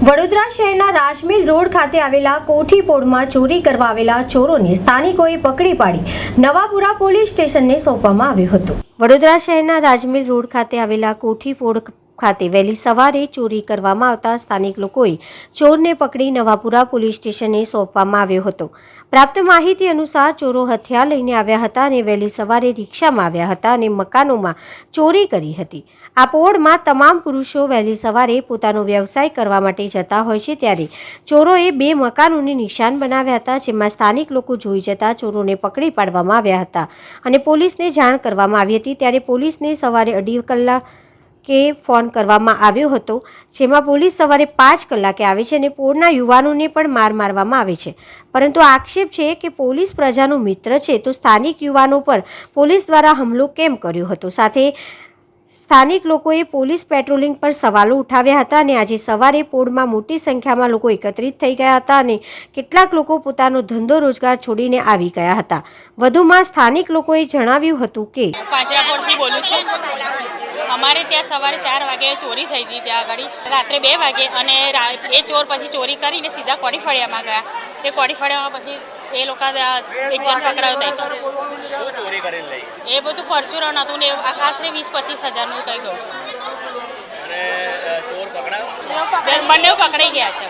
વડોદરા શહેરના રાજમીલ રોડ ખાતે આવેલા કોઠીપોળમાં ચોરી કરવા આવેલા ચોરોને સ્થાનિકોએ પકડી પાડી. નવાપુરા પોલીસ સ્ટેશનને સોંપવામાં આવ્યું હતું. વડોદરા શહેરના રાજમીલ રોડ ખાતે આવેલા કોઠી પોળ ખાતે વહેલી સવારે ચોરી કરવામાં આવતા સ્થાનિક લોકોએ ચોરને પકડી નવાપુરા પોલીસ સ્ટેશને સોંપવામાં આવ્યો હતો. પ્રાપ્ત માહિતી અનુસાર ચોરો હથિયાર લઈને આવ્યા હતા અને વહેલી સવારે રિક્ષામાં આવ્યા હતા અને મકાનોમાં ચોરી કરી હતી. આ પોળમાં તમામ પુરુષો વહેલી સવારે પોતાનો વ્યવસાય કરવા માટે જતા હોય છે ત્યારે ચોરોએ બે મકાનોને નિશાન બનાવ્યા હતા જેમાં સ્થાનિક લોકો જોઈ જતા ચોરોને પકડી પાડવામાં આવ્યા હતા અને પોલીસને જાણ કરવામાં આવી હતી. ત્યારે પોલીસને સવારે અઢી કલાક કે ફોન કરવામાં આવ્યો હતો, જેમાં પોલીસ સવારે પાંચ કલાકે આવે છે અને પોળના યુવાનોને પણ માર મારવામાં આવે છે. પરંતુ આક્ષેપ છે કે પોલીસ પ્રજાનો મિત્ર છે તો સ્થાનિક યુવાનો પર પોલીસ દ્વારા હુમલો કેમ કર્યો હતો? સાથે સ્થાનિક લોકોએ પોલીસ પેટ્રોલિંગ પર સવાલો ઉઠાવ્યા હતા અને આજે સવારે પોળમાં મોટી સંખ્યામાં લોકો એકત્રિત થઈ ગયા હતા અને કેટલાક લોકો પોતાનો ધંધો રોજગાર છોડીને આવી ગયા હતા. વધુમાં સ્થાનિક લોકોએ જણાવ્યું હતું કે બોલું અમારે ત્યાં સવારે ચાર વાગે ચોરી થઈ હતી ત્યાં આગળ રાત્રે બે વાગે અને એ ચોર પછી ચોરી કરીને સીધા કોડીફળિયામાં ગયા. તે કોડીફળિયામાં પછી એ લોકો એક જણ પકડાયો ચોરી કરીને એ બધું પરચુરણ હતું ને આશરે વીસ પચીસ હજારનું કંઈ ગયું. અને અ, ચોર પકડાયો? બંને પકડાઈ ગયા છે.